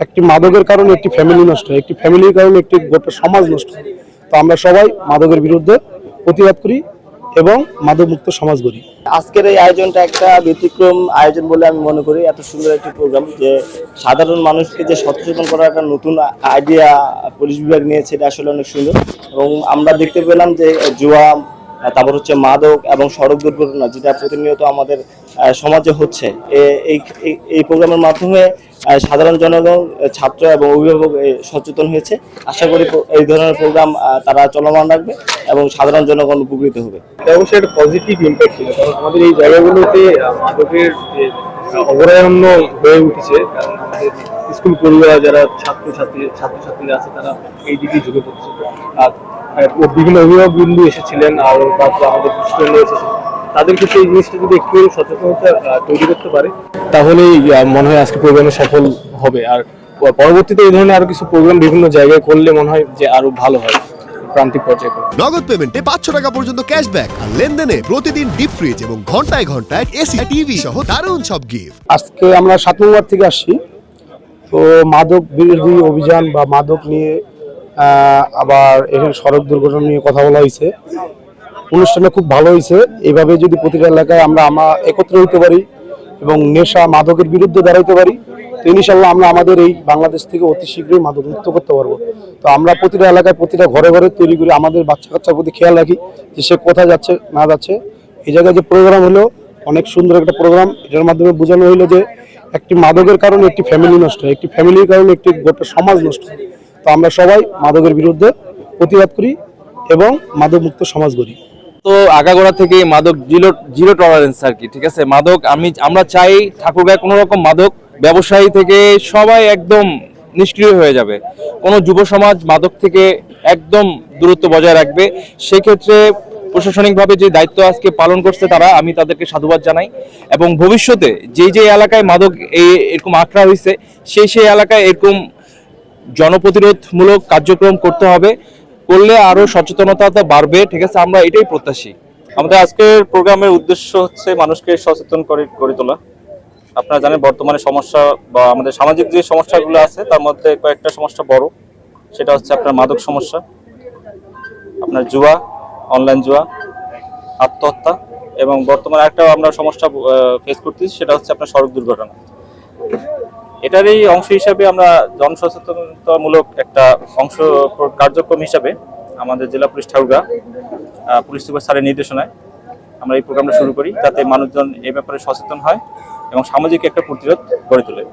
একটি মাদকের কারণে একটি ফ্যামিলি নষ্ট হয়, একটি ফ্যামিলির কারণে একটি গোটা সমাজ নষ্ট হয়। তো আমরা সবাই মাদকের বিরুদ্ধে প্রতিবাদ করি এবং মাদক মুক্ত সমাজ গড়ি। আজকের এই আয়োজনটা একটা ব্যতিক্রম আয়োজন বলে আমি মনে করি। এত সুন্দর একটি প্রোগ্রাম যে সাধারণ মানুষকে যে সচেতন করার একটা নতুন আইডিয়া পুলিশ বিভাগ নিয়েছে, এটা আসলে অনেক সুন্দর। এবং আমরা দেখতে পেলাম যে জুয়া, তারপর হচ্ছে মাদক এবং সড়ক দুর্ঘটনা যেটা প্রতিনিয়ত আমাদের সমাজে হচ্ছে। এই, এই- প্রোগ্রামের মাধ্যমে সাধারণ জনগণ ছাত্র এবং অভিভাবক সচেতন হয়েছে। আশা করি এই ধরনের প্রোগ্রাম তারা চলমান রাখবে এবং সাধারণ জনগণ উপকৃত হবে। অবশ্যই একটা পজিটিভ ইম্প্যাক্ট ছিল, কারণ আমাদের এই জায়গাগুলোতে মাদকের অভয়ারণ্য হয়ে উঠেছে, কারণ স্কুল পড়ুয়া যারা ছাত্র ছাত্রী ছাত্রছাত্রীরা আছে, তারা এই দিকে ঝুঁকে পড়ছে আর বিভিন্ন অভিভাবক বিন্দু এসেছিলেন, আর তারপর আমাদের স্টুডেন্ট এসেছে তাদের ক্ষেত্রে এই জিনিসটা যদি একটু সচেতনতা তৈরি করতে পারে। তাহলেই মনে হয় আজকে প্রোগ্রামে সফল হবে। আর পরবর্তীতে এই ধরনের আরও কিছু প্রোগ্রাম বিভিন্ন জায়গায় করলে মনে হয় যে আরও ভালো হয় প্রান্তিক পর্যায়ে নগদ পেমেন্টে পাঁচশো টাকা পর্যন্ত ক্যাশব্যাক আর লেনদেনে প্রতিদিন ডিপ ফ্রিজ এবং ঘন্টায় ঘন্টায় এসি টিভি সহ দারুণ সব গিফট আজকে আমরা সাত নম্বর থেকে আসছি। তো মাদক বিরোধী অভিযান বা মাদক নিয়ে আবার এখানে সড়ক দুর্ঘটনা নিয়ে কথা বলা হয়েছে। অনুষ্ঠানটা খুব ভালো হয়েছে। এইভাবে যদি প্রতিটা এলাকায় আমরা আমরা একত্র হইতে পারি এবং নেশা মাদকের বিরুদ্ধে দাঁড়াইতে পারি, তো ইনশাল্লাহ আমরা আমাদের এই বাংলাদেশ থেকে অতি শীঘ্রই মাদক মুক্ত করতে পারব। তো আমরা প্রতিটা এলাকায় প্রতিটা ঘরে ঘরে তৈরি করি আমাদের বাচ্চা কাচ্চার প্রতি খেয়াল রাখি যে সে কোথায় যাচ্ছে, না যাচ্ছে। এই জায়গায় যে প্রোগ্রাম হলো, অনেক সুন্দর একটা প্রোগ্রাম এটার মাধ্যমে বোঝানো হলো যে একটি মাদকের কারণে একটি ফ্যামিলি নষ্ট হয়, একটি ফ্যামিলির কারণে একটি গোটা সমাজ নষ্ট হয়। তো আমরা সবাই মাদকের বিরুদ্ধে প্রতিবাদ করি এবং মাদক মুক্ত সমাজ গড়ি। তো আগাগোড়া থেকে মাদক জিরো জিরো টলারেন্স আর কি, ঠিক আছে? মাদক আমি, আমরা চাই ঠাকুরগাঁয় কোনো রকম মাদক ব্যবসায়ী থেকে সবাই একদম নিষ্ক্রিয় হয়ে যাবে। কোনো যুব সমাজ মাদক থেকে একদম দূরত্ব বজায় রাখবে। সেক্ষেত্রে প্রশাসনিকভাবে যে দায়িত্ব আজকে পালন করছে তারা, আমি তাদেরকে সাধুবাদ জানাই। এবং ভবিষ্যতে যেই যে এলাকায় মাদক এই এরকম আঁকড়া হয়েছে সেই সেই এলাকায় এরকম জনপ্রতিরোধমূলক কার্যক্রম করতে হবে। করলে আরও সচেতনতা বাড়বে, ঠিক আছে? আমরা এটাই প্রত্যাশী। আমাদের আজকের প্রোগ্রামের উদ্দেশ্য হচ্ছে মানুষকে সচেতন করে, গড়ে তোলা। আপনারা জানেন বর্তমানে সমস্যা বা আমাদের সামাজিক যে সমস্যাগুলো আছে, তার মধ্যে কয়েকটা সমস্যা বড়। সেটা হচ্ছে আপনার মাদক সমস্যা, আপনার জুয়া অনলাইন জুয়া, আত্মহত্যা এবং বর্তমানে একটা আমরা সমস্যা ফেস করতেছি, সেটা হচ্ছে আপনার সড়ক দুর্ঘটনা। এটারই অংশ হিসাবে আমরা জনসচেতনতামূলক একটা অংশ কার্যক্রম হিসাবে আমাদের জেলা পুলিশ ঠাকুরগা পুলিশ সুপার স্যারের নির্দেশনায় আমরা এই প্রোগ্রামটা শুরু করি, যাতে মানুষজন এই ব্যাপারে সচেতন হয় এবং সামাজিক একটা প্রতিরোধ গড়ে তোলে।